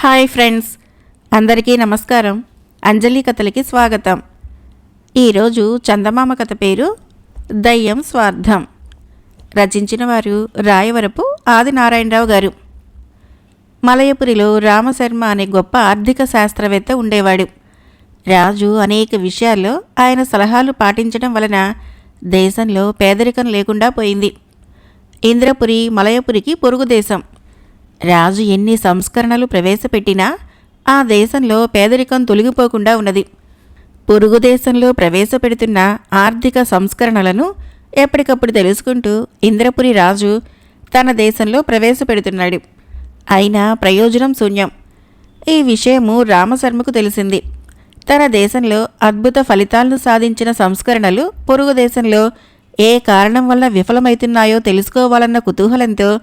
Hi friends. అందరికీ నమస్కారం. అంజలి కథలకి స్వాగతం. ఈరోజు చందమామ కథ పేరు దయ్యం స్వార్థం. రచించిన వారు రాయవరపు ఆదినారాయణరావు గారు. మలయపురిలో రామశర్మ అనే గొప్ప ఆర్థిక శాస్త్రవేత్త ఉండేవాడు. రాజు అనేక విషయాల్లో ఆయన సలహాలు పాటించడం వలన దేశంలో పేదరికం లేకుండా పోయింది. ఇంద్రపురి మలయపురికి పొరుగు దేశం. రాజు ఎన్ని సంస్కరణలు ప్రవేశపెట్టినా ఆ దేశంలో పేదరికం తొలగిపోకుండా ఉన్నది. పొరుగు దేశంలో ప్రవేశపెడుతున్న ఆర్థిక సంస్కరణలను ఎప్పటికప్పుడు తెలుసుకుంటూ ఇంద్రపురి రాజు తన దేశంలో ప్రవేశపెడుతున్నాడు. అయినా ప్రయోజనం శూన్యం. ఈ విషయము రామశర్మకు తెలిసింది. తన దేశంలో అద్భుత ఫలితాలను సాధించిన సంస్కరణలు పొరుగు దేశంలో ఏ కారణం వల్ల విఫలమవుతున్నాయో తెలుసుకోవాలన్న కుతూహలంతో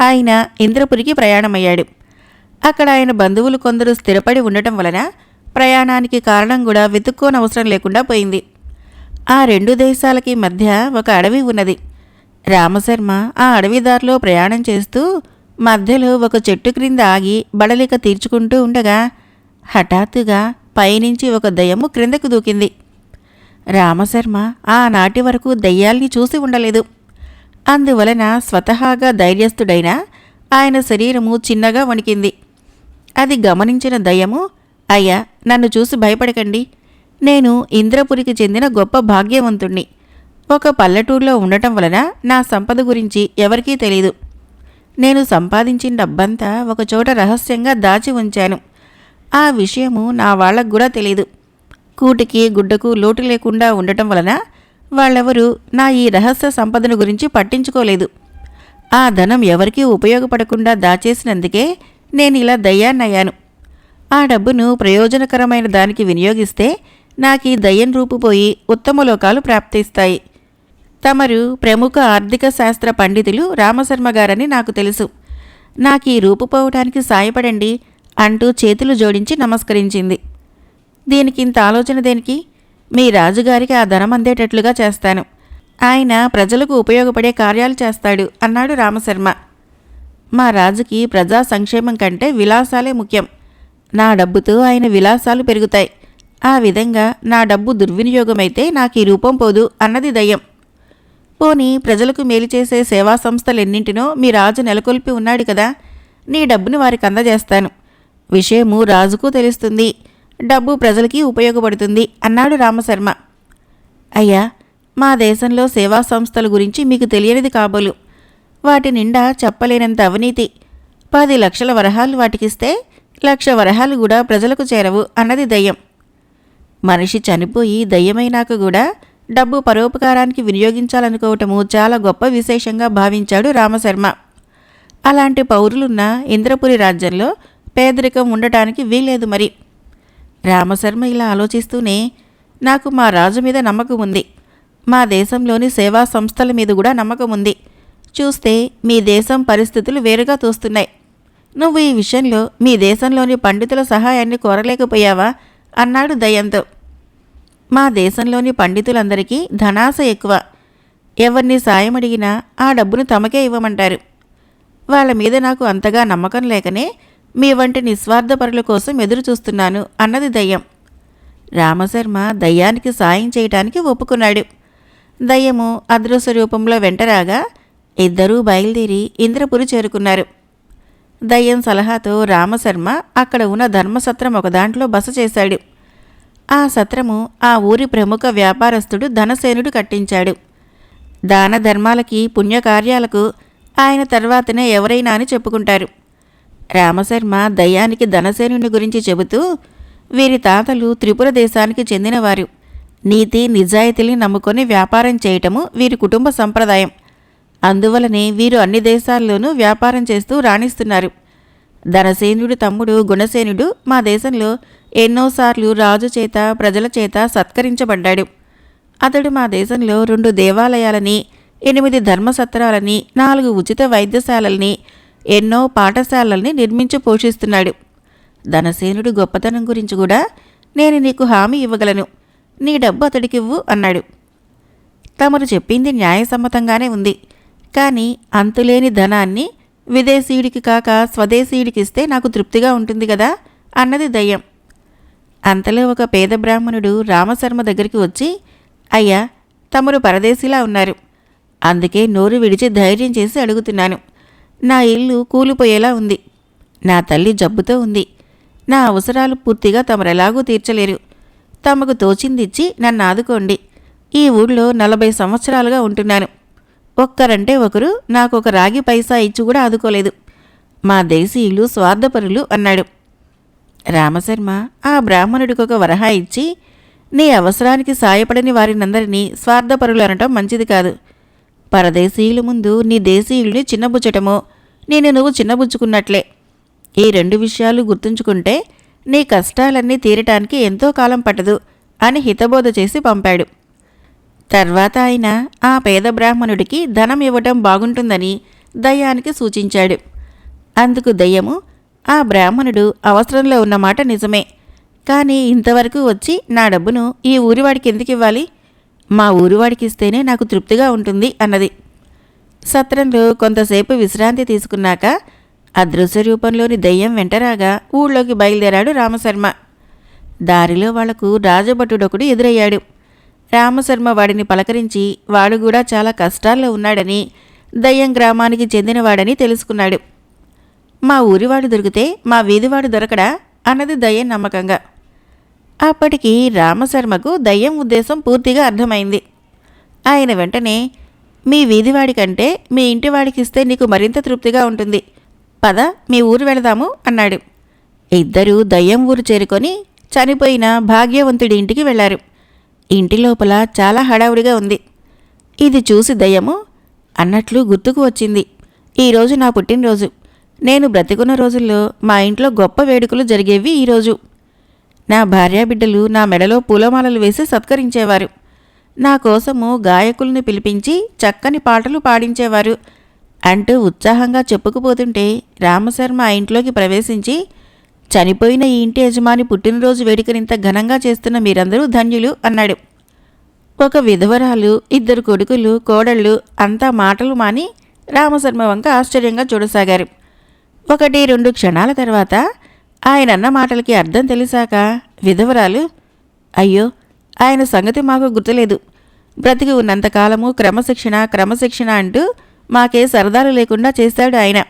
ఆయన ఇంద్రపురికి ప్రయాణమయ్యాడు. అక్కడ ఆయన బంధువులు కొందరు స్థిరపడి ఉండటం వలన ప్రయాణానికి కారణం కూడా వెతుక్కోనవసరం లేకుండా పోయింది. ఆ రెండు దేశాలకి మధ్య ఒక అడవి ఉన్నది. రామశర్మ ఆ అడవి దారిలో ప్రయాణం చేస్తూ మధ్యలో ఒక చెట్టు క్రింద ఆగి బడలిక తీర్చుకుంటూ ఉండగా హఠాత్తుగా పైనుంచి ఒక దయ్యము క్రిందకు దూకింది. రామశర్మ ఆనాటి వరకు దయ్యాల్ని చూసి ఉండలేదు. అందువలన స్వతహాగా ధైర్యస్థుడైన ఆయన శరీరము చిన్నగా వణికింది. అది గమనించిన దయ్యము అయ్యా నన్ను చూసి భయపడకండి. నేను ఇంద్రపురికి చెందిన గొప్ప భాగ్యవంతుణ్ణి. ఒక పల్లెటూరులో ఉండటం వలన నా సంపద గురించి ఎవరికీ తెలియదు నేను సంపాదించిన డబ్బంతా ఒకచోట రహస్యంగా దాచి ఉంచాను. ఆ విషయము నా వాళ్ళకు కూడా తెలియదు కూటికి గుడ్డకు లోటు లేకుండా ఉండటం వలన వాళ్ళెవరూ నా ఈ రహస్య సంపదను గురించి పట్టించుకోలేదు. ఆ ధనం ఎవరికీ ఉపయోగపడకుండా దాచేసినందుకే నేను ఇలా దయ్యాన్నయ్యాను. ఆ డబ్బును ప్రయోజనకరమైన దానికి వినియోగిస్తే నాకు ఈ దయ్యం రూపుపోయి ఉత్తమ లోకాలు ప్రాప్తిస్తాయి. తమరు ప్రముఖ ఆర్థిక శాస్త్ర పండితులు రామశర్మ గారని నాకు తెలుసు. నాకు ఈ రూపుపోవటానికి సాయపడండి అంటూ చేతులు జోడించి నమస్కరించింది. దీనికి ఇంత ఆలోచన దేనికి? మీ రాజుగారికి ఆ ధనం అందేటట్లుగా చేస్తాను. ఆయన ప్రజలకు ఉపయోగపడే కార్యాలు చేస్తాడు అన్నాడు రామశర్మ. మా రాజుకి ప్రజా సంక్షేమం కంటే విలాసాలే ముఖ్యం. నా డబ్బుతో ఆయన విలాసాలు పెరుగుతాయి. ఆ విధంగా నా డబ్బు దుర్వినియోగమైతే నాకు ఈ రూపం పోదు అన్నది దయ్యం. పోనీ ప్రజలకు మేలు చేసే సేవా సంస్థలెన్నింటినో మీ రాజు నెలకొల్పి ఉన్నాడు కదా నీ డబ్బును వారికి అందజేస్తాను. విషయము రాజుకు తెలుస్తుంది. డబ్బు ప్రజలకి ఉపయోగపడుతుంది అన్నాడు రామశర్మ. అయ్యా మా దేశంలో సేవా సంస్థల గురించి మీకు తెలియనిది కాబోలు. వాటి నిండా చెప్పలేనంత అవినీతి. పది లక్షల వరహాలు వాటికిస్తే లక్ష వరహాలు కూడా ప్రజలకు చేరవు అన్నది దయ్యం. మనిషి చనిపోయి దయ్యమైనాక కూడా డబ్బు పరోపకారానికి వినియోగించాలనుకోవటము చాలా గొప్ప విశేషంగా భావించాడు రామశర్మ. అలాంటి పౌరులున్న ఇంద్రపురి రాజ్యంలో పేదరికం ఉండటానికి వీల్లేదు మరి. రామశర్మ ఇలా ఆలోచిస్తూనే నాకు మా రాజు మీద నమ్మకం ఉంది. మా దేశంలోని సేవా సంస్థల మీద కూడా నమ్మకం ఉంది. చూస్తే మీ దేశం పరిస్థితులు వేరుగా తోస్తున్నాయి. నువ్వు ఈ విషయంలో మీ దేశంలోని పండితుల సహాయాన్ని కోరలేకపోయావా? అన్నాడు దయంతో మా దేశంలోని పండితులందరికీ ధనాశ ఎక్కువ. ఎవరిని సాయం అడిగినా ఆ డబ్బును తమకే ఇవ్వమంటారు. వాళ్ళ మీద నాకు అంతగా నమ్మకం లేకనే మీ వంటి నిస్వార్థపరుల కోసం ఎదురు చూస్తున్నాను అన్నది దయ్యం. రామశర్మ దయ్యానికి సాయం చేయటానికి ఒప్పుకున్నాడు. దయ్యము అదృశ్య రూపంలో వెంటరాగా ఇద్దరూ బయలుదేరి ఇంద్రపురి చేరుకున్నారు. దయ్యం సలహాతో రామశర్మ అక్కడ ఉన్న ధర్మసత్రం ఒక దాంట్లో బస చేశాడు. ఆ సత్రము ఆ ఊరి ప్రముఖ వ్యాపారస్తుడు ధనసేనుడు కట్టించాడు. దాన ధర్మాలకి పుణ్యకార్యాలకు ఆయన తర్వాతనే ఎవరైనా అని చెప్పుకుంటారు. రామశర్మ దయ్యానికి ధనసేనుని గురించి చెబుతూ వీరి తాతలు త్రిపుర దేశానికి చెందినవారు. నీతి నిజాయితీని నమ్ముకొని వ్యాపారం చేయటము వీరి కుటుంబ సంప్రదాయం. అందువలనే వీరు అన్ని దేశాల్లోనూ వ్యాపారం చేస్తూ రాణిస్తున్నారు. ధనసేనుడు తమ్ముడు గుణసేనుడు మా దేశంలో ఎన్నోసార్లు రాజు చేత ప్రజల చేత సత్కరించబడ్డాడు. అతడు మా దేశంలో రెండు దేవాలయాలని ఎనిమిది ధర్మసత్రాలని నాలుగు ఉచిత వైద్యశాలల్ని ఎన్నో పాఠశాలల్ని నిర్మించి పోషిస్తున్నాడు. ధనసేనుడి గొప్పతనం గురించి కూడా నేను నీకు హామీ ఇవ్వగలను. నీ డబ్బు అతడికివ్వు అన్నాడు. తమరు చెప్పింది న్యాయసమ్మతంగానే ఉంది. కానీ అంతులేని ధనాన్ని విదేశీయుడికి కాక స్వదేశీయుడికి ఇస్తే నాకు తృప్తిగా ఉంటుంది కదా అన్నది దయ్యం. అంతలో ఒక పేద బ్రాహ్మణుడు రామశర్మ దగ్గరికి వచ్చి అయ్యా తమరు పరదేశీలా ఉన్నారు. అందుకే నోరు విడిచి ధైర్యం చేసి అడుగుతున్నాను. నా ఇల్లు కూలిపోయేలా ఉంది. నా తల్లి జబ్బుతో ఉంది. నా అవసరాలు పూర్తిగా తమరెలాగూ తీర్చలేరు. తమకు తోచిందిచ్చి నన్ను ఆదుకోండి. ఈ ఊళ్ళో నలభై సంవత్సరాలుగా ఉంటున్నాను. ఒక్కరంటే ఒకరు నాకు ఒక రాగి పైసా ఇచ్చి కూడా ఆదుకోలేదు. మా దేశీయులు స్వార్థపరులు అన్నాడు. రామశర్మ ఆ బ్రాహ్మణుడికి ఒక వరహా ఇచ్చి నీ అవసరానికి సాయపడని వారినందరినీ స్వార్థపరులు అనటం మంచిది కాదు. పరదేశీయుల ముందు నీ దేశీయుల్ని చిన్నబుచ్చటము. నేను నువ్వు చిన్నబుచ్చుకున్నట్లే. ఈ రెండు విషయాలు గుర్తుంచుకుంటే నీ కష్టాలన్నీ తీరటానికి ఎంతో కాలం పట్టదు అని హితబోధ చేసి పంపాడు. తర్వాత ఆయన ఆ పేద బ్రాహ్మణుడికి ధనం ఇవ్వటం బాగుంటుందని దయ్యానికి సూచించాడు. అందుకు దయ్యము ఆ బ్రాహ్మణుడు అవసరంలో ఉన్నమాట నిజమే. కానీ ఇంతవరకు వచ్చి నా డబ్బును ఈ ఊరివాడికి ఎందుకు ఇవ్వాలి మా ఊరివాడికి ఇస్తేనే నాకు తృప్తిగా ఉంటుంది అన్నది. సత్రంలో కొంతసేపు విశ్రాంతి తీసుకున్నాక అదృశ్య రూపంలోని దయ్యం వెంటరాగా ఊళ్ళోకి బయలుదేరాడు రామశర్మ. దారిలో వాళ్ళకు రాజభటుడొకడు ఎదురయ్యాడు. రామశర్మ వాడిని పలకరించి వాడు కూడా చాలా కష్టాల్లో ఉన్నాడని దయ్యం గ్రామానికి చెందినవాడని తెలుసుకున్నాడు. మా ఊరివాడు దొరికితే మా వీధివాడు దొరకడా? అన్నది దయ్యం నమ్మకంగా. అప్పటికి రామశర్మకు దయ్యం ఉద్దేశం పూర్తిగా అర్థమైంది. ఆయన వెంటనే మీ వీధివాడి కంటే మీ ఇంటివాడికి ఇస్తే నీకు మరింత తృప్తిగా ఉంటుంది. పద మీ ఊరు వెళదాము అన్నాడు. ఇద్దరూ దయ్యం ఊరు చేరుకొని చనిపోయిన భాగ్యవంతుడి ఇంటికి వెళ్ళారు. ఇంటి లోపల చాలా హడావుడిగా ఉంది. ఇది చూసి దయ్యము? అన్నట్లు గుర్తుకు వచ్చింది. ఈరోజు నా పుట్టినరోజు. నేను బ్రతికున్న రోజుల్లో మా ఇంట్లో గొప్ప వేడుకలు జరిగేవి ఈరోజు నా భార్యాబిడ్డలు నా మెడలో పూలమాలలు వేసి సత్కరించేవారు. నా కోసము గాయకుల్ని పిలిపించి చక్కని పాటలు పాడించేవారు. అంటూ ఉత్సాహంగా చెప్పుకుపోతుంటే రామశర్మ ఆ ఇంట్లోకి ప్రవేశించి చనిపోయిన ఈ ఇంటి యజమాని పుట్టినరోజు వేడుకనింత ఘనంగా చేస్తున్న మీరందరూ ధన్యులు అన్నాడు. ఒక విధవరాలు ఇద్దరు కొడుకులు కోడళ్ళు అంతా మాటలు మాని రామశర్మ వంక ఆశ్చర్యంగా చూడసాగారు. ఒకటి రెండు క్షణాల తర్వాత ఆయన అన్న మాటలకి అర్థం తెలిసాక విధవరాలు అయ్యో ఆయన సంగతి మాకు గుర్తులేదు. బ్రతికి ఉన్నంతకాలము క్రమశిక్షణ క్రమశిక్షణ అంటూ మాకే సరదాలు లేకుండా చేశాడు ఆయన.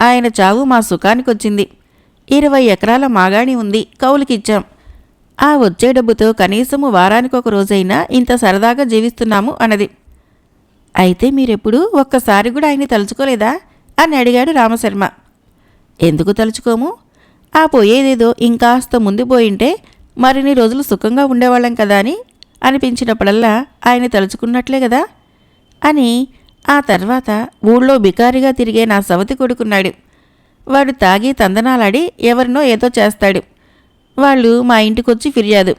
ఆయన చావు మా సుఖానికొచ్చింది. ఇరవై ఎకరాల మాగాణి ఉంది కౌలుకిచ్చాం. ఆ వచ్చే డబ్బుతో కనీసము వారానికి ఒక రోజైనా ఇంత సరదాగా జీవిస్తున్నాము అన్నది. అయితే మీరెప్పుడు ఒక్కసారి కూడా ఆయన్ని తలుచుకోలేదా? అని అడిగాడు రామశర్మ. ఎందుకు తలుచుకోము? ఆ పోయేదేదో ఇంకాస్త ముందు పోయింటే మరిన్ని రోజులు సుఖంగా ఉండేవాళ్ళం కదా అని అనిపించినప్పుడల్లా ఆయన తలుచుకున్నట్లే కదా అని ఆ తర్వాత ఊళ్ళో బికారిగా తిరిగే నా సవతి కొడుకున్నాడు. వాడు తాగి తందనాలాడి ఎవరినో ఏదో చేస్తాడు. వాళ్ళు మా ఇంటికొచ్చి ఫిర్యాదు.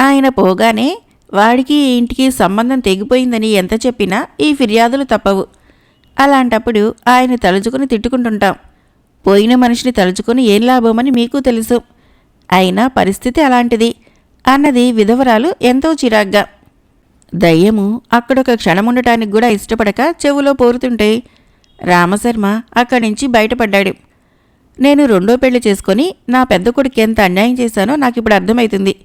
ఆయన పోగానే వాడికి ఈ ఇంటికి సంబంధం తెగిపోయిందని ఎంత చెప్పినా ఈ ఫిర్యాదులు తప్పవు. అలాంటప్పుడు ఆయన తలుచుకుని తిట్టుకుంటుంటాం. పోయిన మనిషిని తలుచుకుని ఏం లాభమని మీకు తెలుసు. అయినా పరిస్థితి అలాంటిది. అన్నది విధవరాలు ఎంతో చిరాగ్గా. దయ్యము అక్కడొక క్షణముండటానికి కూడా ఇష్టపడక చెవులో పోరుతుంటే రామశర్మ అక్కడి నుంచి బయటపడ్డాడు. నేను రెండో పెళ్ళి చేసుకొని నా పెద్ద కొడుకు ఎంత అన్యాయం చేశానో నాకు ఇప్పుడు అర్థమవుతుంది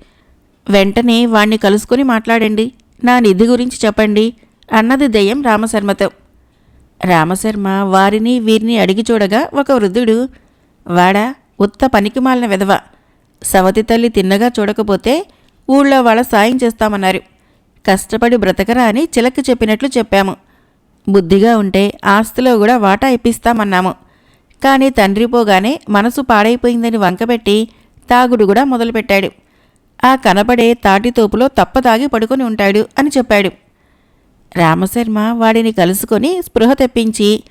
వెంటనే వాణ్ణి కలుసుకొని మాట్లాడండి. నా నిధి గురించి చెప్పండి. అన్నది దయ్యం రామశర్మతో. రామశర్మ వారిని వీరిని అడిగి చూడగా ఒక వృద్ధుడు వాడా ఉత్త పనికిమాలిన విధవ. సవతి తల్లి తిన్నగా చూడకపోతే ఊళ్ళో వాళ్ళ సాయం చేస్తామన్నారు. కష్టపడి బ్రతకరా అని చిలక చెప్పినట్లు చెప్పాము. బుద్ధిగా ఉంటే ఆస్తిలో కూడా వాటా ఇప్పిస్తామన్నాము. కానీ తండ్రి పోగానే మనసు పాడైపోయిందని వంకపెట్టి తాగుడు కూడా మొదలుపెట్టాడు. ఆ కనపడే తాటితోపులో తప్పదాగి పడుకొని ఉంటాడు అని చెప్పాడు. రామశర్మ వాడిని కలుసుకొని స్పృహ తెప్పించి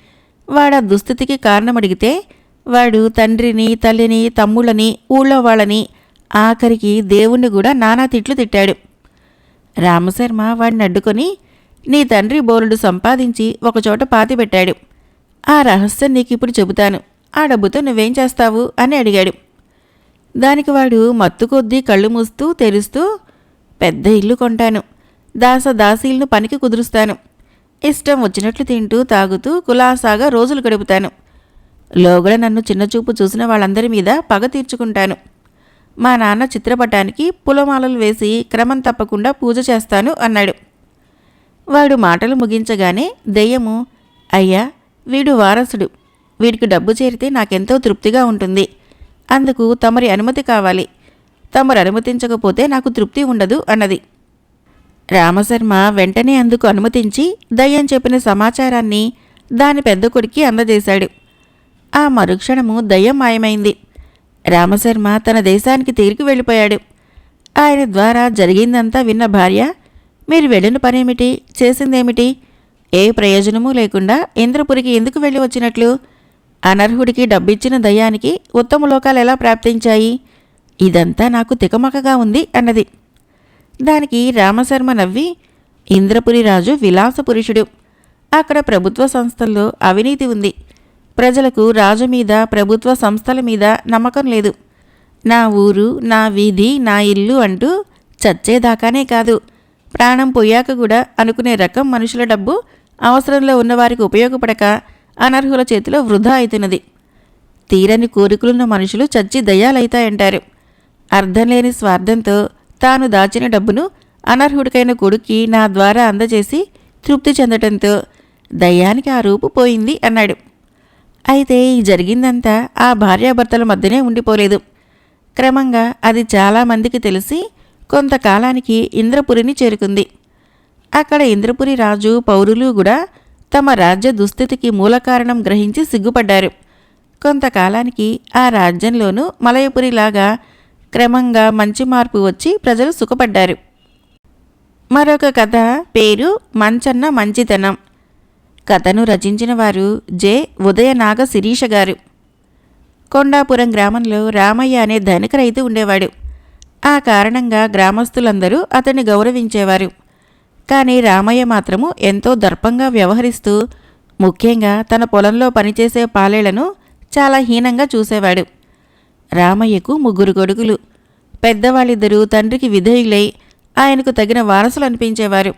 వాడ దుస్థితికి కారణమడిగితే వాడు తండ్రిని తల్లిని తమ్ముళ్ళని ఊళ్ళో వాళ్ళని ఆఖరికి దేవుణ్ణి కూడా నానా తిట్లు తిట్టాడు. రామశర్మ వాడిని అడ్డుకొని నీ తండ్రి బోలుడు సంపాదించి ఒకచోట పాతిపెట్టాడు ఆ రహస్యం నీకు ఇప్పుడు చెబుతాను. ఆ డబ్బుతో నువ్వేం చేస్తావు? అని అడిగాడు. దానికి వాడు మత్తు కొద్దీ కళ్ళు మూస్తూ తెరుస్తూ పెద్ద ఇల్లు కొంటాను. దాస దాసీలను పనికి కుదురుస్తాను. ఇష్టం వచ్చినట్లు తింటూ తాగుతూ కులాసాగా రోజులు గడుపుతాను. లోగడ నన్ను చిన్నచూపు చూసిన వాళ్ళందరి మీద పగ తీర్చుకుంటాను. మా నాన్న చిత్రపటానికి పులమాలలు వేసి క్రమం తప్పకుండా పూజ చేస్తాను అన్నాడు. వాడు మాటలు ముగించగానే దెయ్యము అయ్యా వీడు వారసుడు. వీడికి డబ్బు చేరితే నాకెంతో తృప్తిగా ఉంటుంది. అందుకు తమరి అనుమతి కావాలి. తమరు అనుమతించకపోతే నాకు తృప్తి ఉండదు అన్నది. రామశర్మ వెంటనే అందుకు అనుమతించి దయ్యం చెప్పిన సమాచారాన్ని దాని పెద్ద కొడుక్కి అందజేశాడు. ఆ మరుక్షణము దయ్యం మాయమైంది. రామశర్మ తన దేశానికి తిరిగి వెళ్ళిపోయాడు. ఆయన ద్వారా జరిగిందంతా విన్న భార్య మీరు వెళ్ళిన పనేమిటి? చేసిందేమిటి? ఏ ప్రయోజనమూ లేకుండా ఇంద్రపురికి ఎందుకు వెళ్ళి వచ్చినట్లు? అనర్హుడికి డబ్బిచ్చిన దయ్యానికి ఉత్తమ లోకాలు ఎలా ప్రాప్తించాయి? ఇదంతా నాకు తికమకగా ఉంది అన్నది. దానికి రామశర్మ నవ్వి ఇంద్రపురి రాజు విలాస పురుషుడు. అక్కడ ప్రభుత్వ సంస్థల్లో అవినీతి ఉంది. ప్రజలకు రాజు మీద ప్రభుత్వ సంస్థల మీద నమ్మకం లేదు. నా ఊరు నా వీధి నా ఇల్లు అంటూ చచ్చేదాకానే కాదు. ప్రాణం పోయాక కూడా అనుకునే రకం మనుషుల డబ్బు అవసరంలో ఉన్నవారికి ఉపయోగపడక అనర్హుల చేతిలో వృధా అవుతున్నది తీరని కోరికలున్న మనుషులు చచ్చి దయ్యాలైతాయంటారు. అర్థం లేని స్వార్థంతో తాను దాచిన డబ్బును అనర్హుడికైన కొడుక్కి నా ద్వారా అందజేసి తృప్తి చెందటంతో దయ్యానికి ఆ రూపు పోయింది అన్నాడు. అయితే ఈ జరిగిందంతా ఆ భార్యాభర్తల మధ్యనే ఉండిపోలేదు. క్రమంగా అది చాలామందికి తెలిసి కొంతకాలానికి ఇంద్రపురిని చేరుకుంది. అక్కడ ఇంద్రపురి రాజు పౌరులు కూడా తమ రాజ్య దుస్థితికి మూల కారణం గ్రహించి సిగ్గుపడ్డారు. కొంతకాలానికి ఆ రాజ్యంలోనూ మలయపురిలాగా క్రమంగా మంచి మార్పు వచ్చి ప్రజలు సుఖపడ్డారు. మరొక కథ పేరు మంచన్న మంచితనం. కథను రచించిన వారు జె. ఉదయనాగ శిరీష గారు. కొండాపురం గ్రామంలో రామయ్య అనే ధనిక రైతు ఉండేవాడు. ఆ కారణంగా గ్రామస్తులందరూ అతన్ని గౌరవించేవారు. కానీ రామయ్య మాత్రము ఎంతో దర్పంగా వ్యవహరిస్తూ ముఖ్యంగా తన పొలంలో పనిచేసే పాలేళ్ళను చాలా హీనంగా చూసేవాడు. రామయ్యకు ముగ్గురు కొడుకులు. పెద్దవాళ్ళిద్దరూ తండ్రికి విధేయులై ఆయనకు తగిన వారసులు అనిపించేవారు.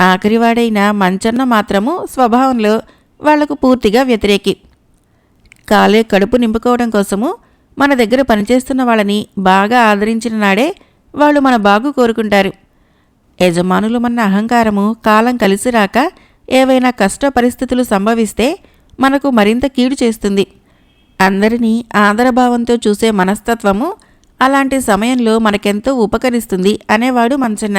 ఆఖరివాడైన మంచన్న మాత్రము స్వభావంలో వాళ్ళకు పూర్తిగా వ్యతిరేకి. కాలే కడుపు నింపుకోవడం కోసము మన దగ్గర పనిచేస్తున్న వాళ్ళని బాగా ఆదరించిన నాడే వాళ్ళు మన బాగు కోరుకుంటారు. యజమానులు మన అహంకారము కాలం కలిసి రాక ఏవైనా కష్ట పరిస్థితులు సంభవిస్తే మనకు మరింత కీడు చేస్తుంది. అందరినీ ఆదరభావంతో చూసే మనస్తత్వము అలాంటి సమయంలో మనకెంతో ఉపకరిస్తుంది అనేవాడు మంచన్న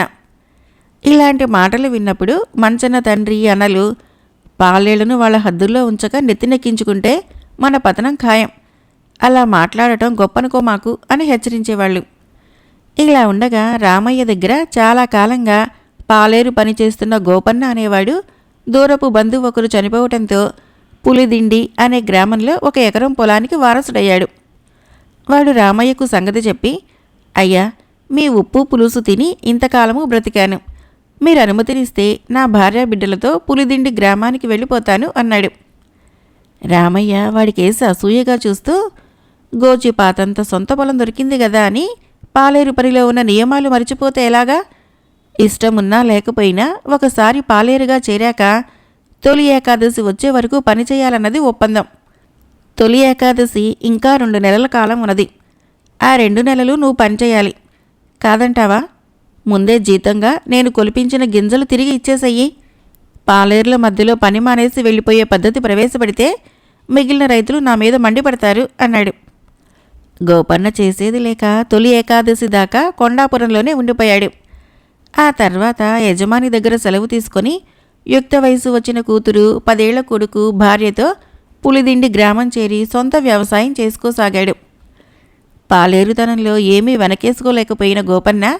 ఇలాంటి మాటలు విన్నప్పుడు మంచన్న తండ్రి అనలు పాలేళ్ళను వాళ్ళ హద్దుల్లో ఉంచక నెత్తినెక్కించుకుంటే మన పతనం ఖాయం. అలా మాట్లాడటం గొప్పనుకో మాకు అని హెచ్చరించేవాళ్ళు. ఇలా ఉండగా రామయ్య దగ్గర చాలా కాలంగా పాలేరు పనిచేస్తున్న గోపన్న అనేవాడు దూరపు బంధువు ఒకరు చనిపోవటంతో పులిదిండి అనే గ్రామంలో ఒక ఎకరం పొలానికి వారసుడయ్యాడు. వాడు రామయ్యకు సంగతి చెప్పి అయ్యా మీ ఉప్పు పులుసు తిని ఇంతకాలము బ్రతికాను. మీరు అనుమతినిస్తే నా భార్య బిడ్డలతో పులిదిండి గ్రామానికి వెళ్ళిపోతాను అన్నాడు. రామయ్య వాడికేసి అసూయగా చూస్తూ గోచిపాతంత సొంత పొలం దొరికింది కదా అని పాలేరు పనిలో ఉన్న నియమాలు మరిచిపోతే ఎలాగా? ఇష్టమున్నా లేకపోయినా ఒకసారి పాలేరుగా చేరాక తొలి ఏకాదశి వచ్చే వరకు పనిచేయాలన్నది ఒప్పందం. తొలి ఏకాదశి ఇంకా రెండు నెలల కాలం ఉన్నది. ఆ రెండు నెలలు నువ్వు పనిచేయాలి కాదంటావా? ముందే జీతంగా నేను కొలిపించిన గింజలు తిరిగి ఇచ్చేసయ్యి పాలేర్ల మధ్యలో పని మానేసి వెళ్ళిపోయే పద్ధతి ప్రవేశపెడితే మిగిలిన రైతులు నా మీద మండిపడతారు అన్నాడు. గోపన్న చేసేది లేక తొలి ఏకాదశి దాకా కొండాపురంలోనే ఉండిపోయాడు. ఆ తర్వాత యజమాని దగ్గర సెలవు తీసుకొని యుక్త వయసు వచ్చిన కూతురు పదేళ్ళ కొడుకు భార్యతో పులిదిండి గ్రామం చేరి సొంత వ్యవసాయం చేసుకోసాగాడు. పాలేరుతనంలో ఏమీ వెనకేసుకోలేకపోయిన గోపన్న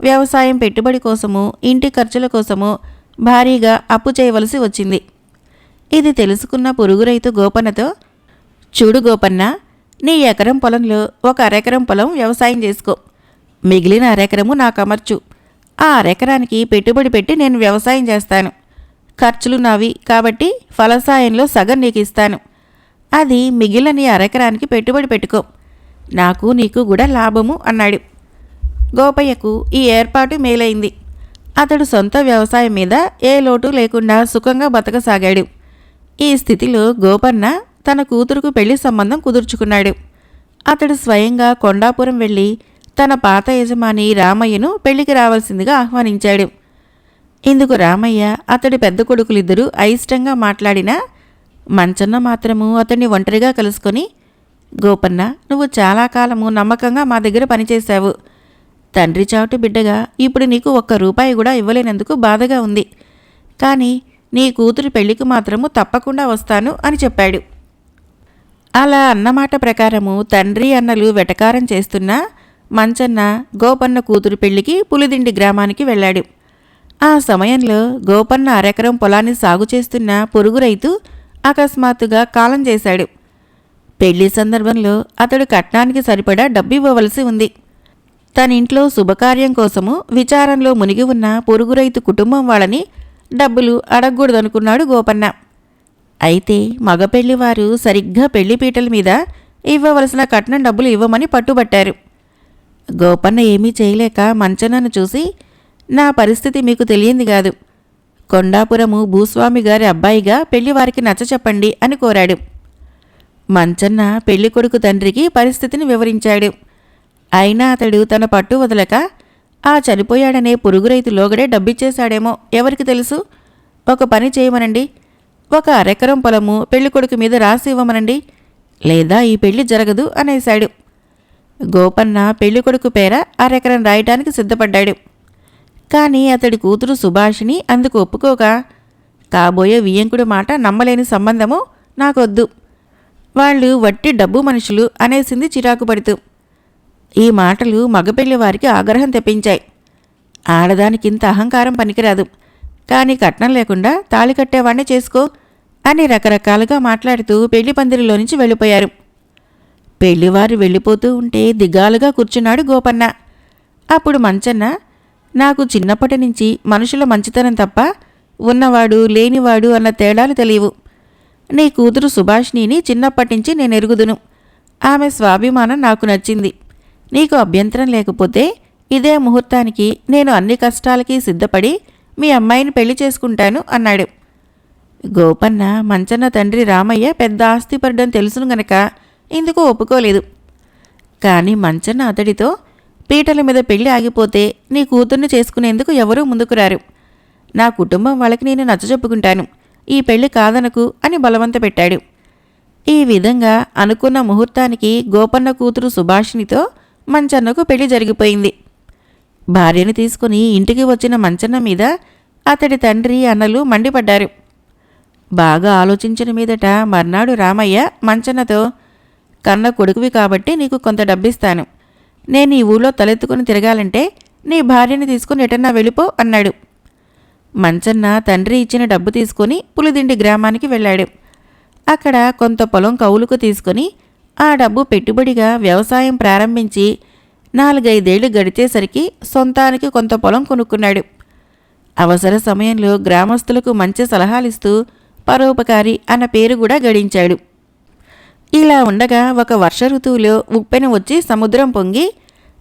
వ్యవసాయం పెట్టుబడి కోసము ఇంటి ఖర్చుల కోసము భారీగా అప్పు చేయవలసి వచ్చింది. ఇది తెలుసుకున్న పొరుగు రైతు గోపన్నతో చూడు గోపన్న నీ ఎకరం పొలంలో ఒక అరెకరం పొలం వ్యవసాయం చేసుకో. మిగిలిన అరెకరము నాకు అమర్చు. ఆ అరెకరానికి పెట్టుబడి పెట్టి నేను వ్యవసాయం చేస్తాను. ఖర్చులు నావి కాబట్టి ఫలసాయంలో సగం నీకు ఇస్తాను. అది మిగిలిన నీ అరెకరానికి పెట్టుబడి పెట్టుకో. నాకు నీకు కూడా లాభము అన్నాడు. గోపయ్యకు ఈ ఏర్పాటు మేలైంది. అతడు సొంత వ్యవసాయం మీద ఏ లోటు లేకుండా సుఖంగా బతకసాగాడు. ఈ స్థితిలో గోపన్న తన కూతురుకు పెళ్ళి సంబంధం కుదుర్చుకున్నాడు. అతడు స్వయంగా కొండాపురం వెళ్ళి తన పాత యజమాని రామయ్యను పెళ్ళికి రావాల్సిందిగా ఆహ్వానించాడు. ఇందుకు రామయ్య అతడి పెద్ద కొడుకులిద్దరూ అయిష్టంగా మాట్లాడినా మంచన్న మాత్రము అతన్ని ఒంటరిగా కలుసుకొని గోపన్న నువ్వు చాలా కాలము నమ్మకంగా మా దగ్గర పనిచేశావు. తండ్రి చాటు బిడ్డగా ఇప్పుడు నీకు ఒక్క రూపాయి కూడా ఇవ్వలేనందుకు బాధగా ఉంది. కానీ నీ కూతురు పెళ్ళికి మాత్రము తప్పకుండా వస్తాను అని చెప్పాడు. అలా అన్నమాట ప్రకారము తండ్రి అన్నలు వెటకారం చేస్తున్నా మంచన్న గోపన్న కూతురు పెళ్ళికి పులిదిండి గ్రామానికి వెళ్ళాడు. ఆ సమయంలో గోపన్న అరెకరం పొలాన్ని సాగు చేస్తున్న పొరుగు రైతు అకస్మాత్తుగా కాలం చేశాడు. పెళ్ళి సందర్భంలో అతడు కట్నానికి సరిపడా డబ్బు ఇవ్వవలసి ఉంది. తన ఇంట్లో శుభకార్యం కోసము విచారంలో మునిగి ఉన్న పొరుగు రైతు కుటుంబం వాళ్ళని డబ్బులు అడగకూడదనుకున్నాడు గోపన్న. అయితే మగ పెళ్ళివారు సరిగ్గా పెళ్ళి పీటల మీద ఇవ్వవలసిన కట్నం డబ్బులు ఇవ్వమని పట్టుబట్టారు. గోపన్న ఏమీ చేయలేక మంచనను చూసి నా పరిస్థితి మీకు తెలియంది కాదు. కొండాపురము భూస్వామి గారి అబ్బాయిగా పెళ్ళివారికి నచ్చ చెప్పండి అని కోరాడు. మంచన్న పెళ్ళి కొడుకు తండ్రికి పరిస్థితిని వివరించాడు. అయినా అతడు తన పట్టు వదలక ఆ చనిపోయాడనే పురుగు రైతు లోగడే డబ్బిచ్చేశాడేమో ఎవరికి తెలుసు? ఒక పని చేయమనండి. ఒక అరెకరం పొలము పెళ్ళికొడుకు మీద రాసి ఇవ్వమనండి. లేదా ఈ పెళ్ళి జరగదు అనేశాడు. గోపన్న పెళ్ళికొడుకు పేర అరెకరం రాయటానికి సిద్ధపడ్డాడు. కానీ అతడి కూతురు సుభాషిని అందుకు ఒప్పుకోక. కాబోయే వియ్యంకుడి మాట నమ్మలేని సంబంధము నాకొద్దు. వాళ్ళు వట్టి డబ్బు మనుషులు అనేసింది చిరాకు పడుతూ. ఈ మాటలు మగపెళ్ళి వారికి ఆగ్రహం తెప్పించాయి. ఆడదానికింత అహంకారం పనికిరాదు. కానీ కట్నం లేకుండా తాళి కట్టేవాణ్ణి చేసుకో అని రకరకాలుగా మాట్లాడుతూ పెళ్ళి పందిరిలో నుంచి వెళ్ళిపోయారు. పెళ్ళివారు వెళ్ళిపోతూ ఉంటే దిగాలుగా కూర్చున్నాడు గోపన్న. అప్పుడు మంచన్న నాకు చిన్నప్పటి నుంచి మనుషుల మంచితనం తప్ప ఉన్నవాడు లేనివాడు అన్న తేడాలు తెలియవు. నీ కూతురు సుభాష్నిని చిన్నప్పటి నుంచి నేను ఎరుగుదును. ఆమె స్వాభిమానం నాకు నచ్చింది. నీకు అభ్యంతరం లేకపోతే ఇదే ముహూర్తానికి నేను అన్ని కష్టాలకి సిద్ధపడి మీ అమ్మాయిని పెళ్ళి చేసుకుంటాను అన్నాడు. గోపన్న మంచన్న తండ్రి రామయ్య పెద్ద ఆస్తిపరుడని తెలుసును గనక ఇందుకు ఒప్పుకోలేదు. కానీ మంచన్న అతడితో పీటల మీద పెళ్ళి ఆగిపోతే నీ కూతుర్ని చేసుకునేందుకు ఎవరూ ముందుకు రారు. నా కుటుంబం వాళ్ళకి నేను నచ్చజెప్పుకుంటాను ఈ పెళ్ళి కాదనకు అని బలవంత పెట్టాడు. ఈ విధంగా అనుకున్న ముహూర్తానికి గోపన్న కూతురు సుభాషిణితో మంచన్నకు పెళ్ళి జరిగిపోయింది. భార్యను తీసుకుని ఇంటికి వచ్చిన మంచన్న మీద అతడి తండ్రి అన్నలు మండిపడ్డారు. బాగా ఆలోచించిన మీదట మర్నాడు రామయ్య మంచన్నతో కన్న కొడుకువి కాబట్టి నీకు కొంత డబ్బిస్తాను. నేను ఈ ఊళ్ళో తలెత్తుకుని తిరగాలంటే నీ భార్యని తీసుకుని ఎటన్నా వెళ్ళిపో అన్నాడు. మంచన్న తండ్రి ఇచ్చిన డబ్బు తీసుకుని పులిదిండి గ్రామానికి వెళ్ళాడు. అక్కడ కొంత పొలం కౌలుకు తీసుకుని ఆ డబ్బు పెట్టుబడిగా వ్యవసాయం ప్రారంభించి నాలుగైదేళ్ళు గడిచేసరికి సొంతానికి కొంత పొలం కొనుక్కున్నాడు. అవసర సమయంలో గ్రామస్తులకు మంచి సలహాలిస్తూ పరోపకారి అన్న పేరు కూడా గడించాడు. ఇలా ఉండగా ఒక వర్ష ఋతువులో ఉప్పెన వచ్చి సముద్రం పొంగి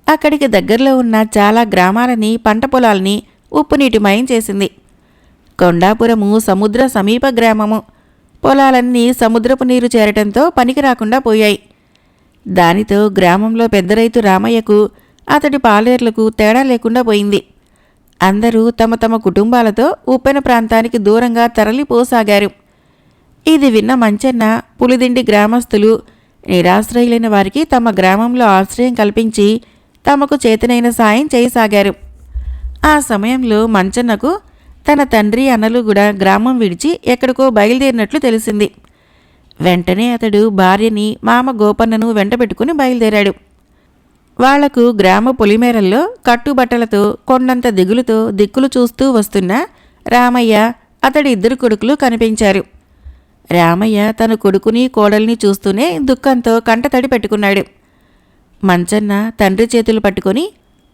అక్కడికి దగ్గరలో ఉన్న చాలా గ్రామాలని పంట పొలాలని ఉప్పునీటిమయం చేసింది. కొండాపురము సముద్ర సమీప గ్రామము. పొలాలన్నీ సముద్రపు నీరు చేరటంతో పనికి రాకుండా పోయాయి. దానితో గ్రామంలో పెద్ద రైతు రామయ్యకు అతడి పాలేర్లకు తేడా లేకుండా పోయింది. అందరూ తమ తమ కుటుంబాలతో ఉప్పెన ప్రాంతానికి దూరంగా తరలిపోసాగారు. ఇది విన్న మంచన్న పులిదిండి గ్రామస్తులు నిరాశ్రయులైన వారికి తమ గ్రామంలో ఆశ్రయం కల్పించి తమకు చేతనైన సాయం చేయసాగారు. ఆ సమయంలో మంచన్నకు తన తండ్రి అన్నలు కూడా గ్రామం విడిచి ఎక్కడికో బయలుదేరినట్లు తెలిసింది. వెంటనే అతడు భార్యని మామ గోపన్నను వెంటబెట్టుకుని బయలుదేరాడు. వాళ్ళకు గ్రామ పొలిమేరల్లో కట్టుబట్టలతో కొండంత దిగులుతో దిక్కులు చూస్తూ వస్తున్న రామయ్య అతడి ఇద్దరు కొడుకులు కనిపించారు. రామయ్య తన కొడుకుని కోడల్ని చూస్తూనే దుఃఖంతో కంటతడి పెట్టుకున్నాడు. మంచన్న తండ్రి చేతులు పట్టుకొని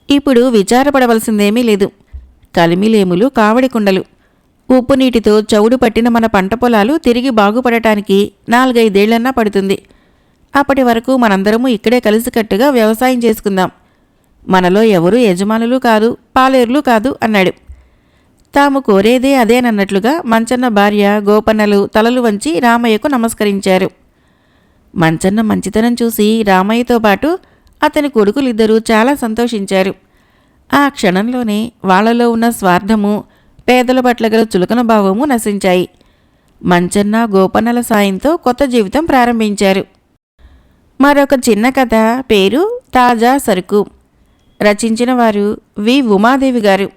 ఇప్పుడు విచారపడవలసిందేమీ లేదు. కలిమిలేములు కావడికుండలు ఉప్పు నీటితో చౌడు పట్టిన మన పంట పొలాలు తిరిగి బాగుపడటానికి నాలుగైదేళ్ళన్నా పడుతుంది. అప్పటి వరకు మనందరము ఇక్కడే కలిసికట్టుగా వ్యవసాయం చేసుకుందాం. మనలో ఎవరూ యజమానులు కాదు పాలేరులు కాదు అన్నాడు. తాము కోరేదే అదేనన్నట్లుగా మంచన్న భార్య గోపన్నలు తలలు వంచి రామయ్యకు నమస్కరించారు. మంచన్న మంచితనం చూసి రామయ్యతో పాటు అతని కొడుకులిద్దరూ చాలా సంతోషించారు. ఆ క్షణంలోనే వాళ్ళలో ఉన్న స్వార్థము పేదల పట్ల గల చులకన భావము నశించాయి. మంచన్న గోపన్నల సాయంతో కొత్త జీవితం ప్రారంభించారు. మరొక చిన్న కథ పేరు తాజా సరుకు. రచించిన వారు వి. ఉమాదేవి గారు.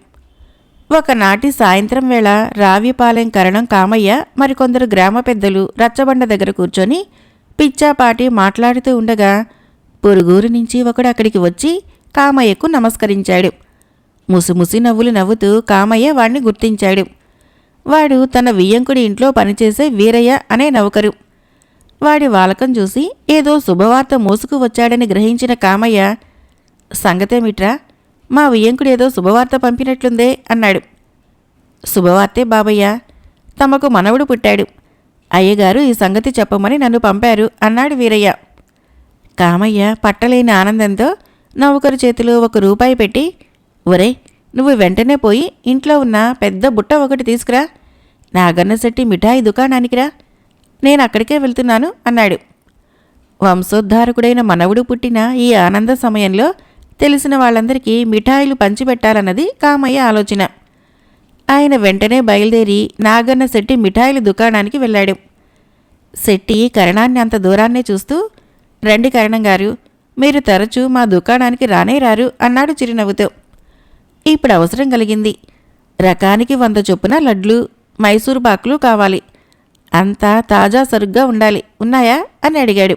ఒకనాటి సాయంత్రం వేళ రావిపాలెం కరణం కామయ్య మరికొందరు గ్రామ పెద్దలు రచ్చబండ దగ్గర కూర్చొని పిచ్చాపాటి మాట్లాడుతూ ఉండగా పొరుగురు నుంచి ఒకడు అక్కడికి వచ్చి కామయ్యకు నమస్కరించాడు. ముసిముసి నవ్వులు నవ్వుతూ కామయ్య వాణ్ణి గుర్తించాడు. వాడు తన వియ్యంకుడి ఇంట్లో పనిచేసే వీరయ్య అనే నౌకరు. వాడి వాలకం చూసి ఏదో శుభవార్త మోసుకు వచ్చాడని గ్రహించిన కామయ్య సంగతేమిట్రా? మా వియ్యంకుడు ఏదో శుభవార్త పంపినట్లుందే అన్నాడు. శుభవార్తే బాబయ్య తమకు మనవడు పుట్టాడు. అయ్యగారు ఈ సంగతి చెప్పమని నన్ను పంపారు అన్నాడు వీరయ్య. కామయ్య పట్టలేని ఆనందంతో నౌకరు చేతిలో ఒక రూపాయి పెట్టి ఒరే నువ్వు వెంటనే పోయి ఇంట్లో ఉన్న పెద్ద బుట్ట ఒకటి తీసుకురా. నాగన్నశెట్టి మిఠాయి దుకాణానికి రా. నేను అక్కడికే వెళ్తున్నాను అన్నాడు. వంశోద్ధారకుడైన మనవుడు పుట్టిన ఈ ఆనంద సమయంలో తెలిసిన వాళ్ళందరికీ మిఠాయిలు పంచిపెట్టాలన్నది కామయ్య ఆలోచన. ఆయన వెంటనే బయలుదేరి నాగన్న శెట్టి మిఠాయిల దుకాణానికి వెళ్ళాడు. శెట్టి కరణాన్ని అంత దూరాన్నే చూస్తూ రండి కరణం గారు మీరు తరచూ మా దుకాణానికి రానే రారు అన్నాడు చిరునవ్వుతో. ఇప్పుడు అవసరం కలిగింది. రకానికి వంద చొప్పున లడ్లు మైసూరు పాకులు కావాలి. అంతా తాజా సరుగ్గా ఉండాలి. ఉన్నాయా? అని అడిగాడు.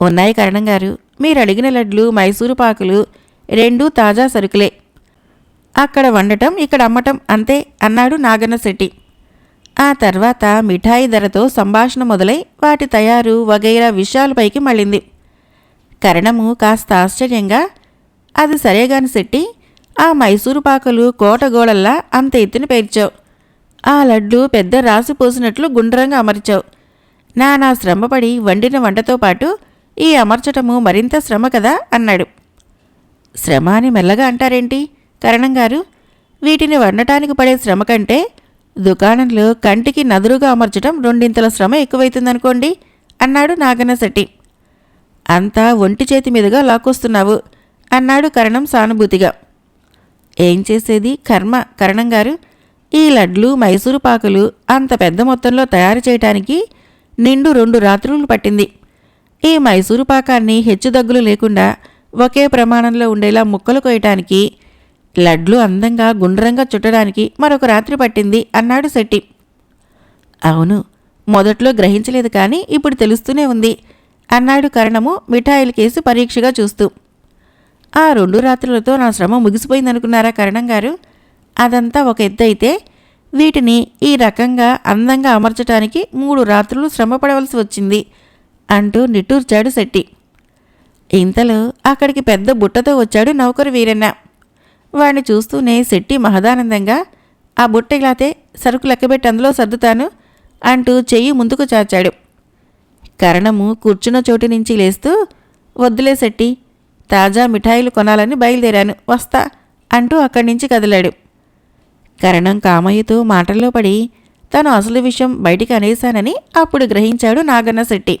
ఉన్నాయి కరణం గారు. మీరు అడిగిన లడ్లు మైసూరు పాకులు రెండూ తాజా సరుకులే. అక్కడ వండటం ఇక్కడ అమ్మటం అంతే అన్నాడు నాగన్న శెట్టి. ఆ తర్వాత మిఠాయి ధరతో సంభాషణ మొదలై వాటి తయారు వగైరా విషయాలపైకి మళ్ళింది. కరణము కాస్త ఆశ్చర్యంగా అది సరేగాని శెట్టి ఆ మైసూరు పాకలు కోటగోడల్లా అంత ఎత్తున పేర్చావు. ఆ లడ్డు పెద్ద రాసి పోసినట్లు గుండ్రంగా అమర్చావు. నానా శ్రమపడి వండిన వంటతో పాటు ఈ అమర్చటము మరింత శ్రమ కదా? అన్నాడు. శ్రమ అని మెల్లగా అంటారేంటి? కరణం గారు వీటిని వండటానికి పడే శ్రమ కంటే దుకాణంలో కంటికి నదురుగా అమర్చటం రెండింతల శ్రమ ఎక్కువైతుందనుకోండి అన్నాడు నాగన్నశెట్టి అంతా ఒంటి చేతి మీదుగా లాక్కొస్తున్నావు అన్నాడు కరణం సానుభూతిగా. ఏం చేసేది? కర్మ కరణం గారు ఈ లడ్లు మైసూరు పాకులు అంత పెద్ద మొత్తంలో తయారు చేయటానికి నిండు రెండు రాత్రులు పట్టింది. ఈ మైసూరు పాకాన్ని హెచ్చుదగ్గులు లేకుండా ఒకే ప్రమాణంలో ఉండేలా ముక్కలు కోయటానికి లడ్లు అందంగా గుండ్రంగా చుట్టడానికి మరొక రాత్రి పట్టింది అన్నాడు శెట్టి. అవును మొదట్లో గ్రహించలేదు కానీ ఇప్పుడు తెలుస్తూనే ఉంది అన్నాడు కరణము మిఠాయిల కేసు పరీక్షగా చూస్తూ. ఆ రెండు రాత్రులతో నా శ్రమ ముగిసిపోయిందనుకున్నారా కరణం గారు? అదంతా ఒక ఎత్తు అయితే వీటిని ఈ రకంగా అందంగా అమర్చటానికి మూడు రాత్రులు శ్రమ పడవలసి వచ్చింది. అంటూ నిట్టూర్చాడు శెట్టి. ఇంతలో అక్కడికి పెద్ద బుట్టతో వచ్చాడు నౌకరు వీరన్న. వాణ్ణి చూస్తూనే శెట్టి మహదానందంగా ఆ బుట్ట ఇలాతే సరుకు లెక్కబెట్టి అందులో సర్దుతాను అంటూ చెయ్యి ముందుకు చాచాడు. కరణము కూర్చున్న చోటు నుంచి లేస్తూ వద్దులే శెట్టి తాజా మిఠాయిలు కొనాలని బయలుదేరాను వస్తా అంటూ అక్కడి నుంచి కదిలాడు. కరణం కామయ్యతో మాటల్లో పడి తను అసలు విషయం బయటికి అనేశానని అప్పుడు గ్రహించాడు నాగన్న శెట్టి.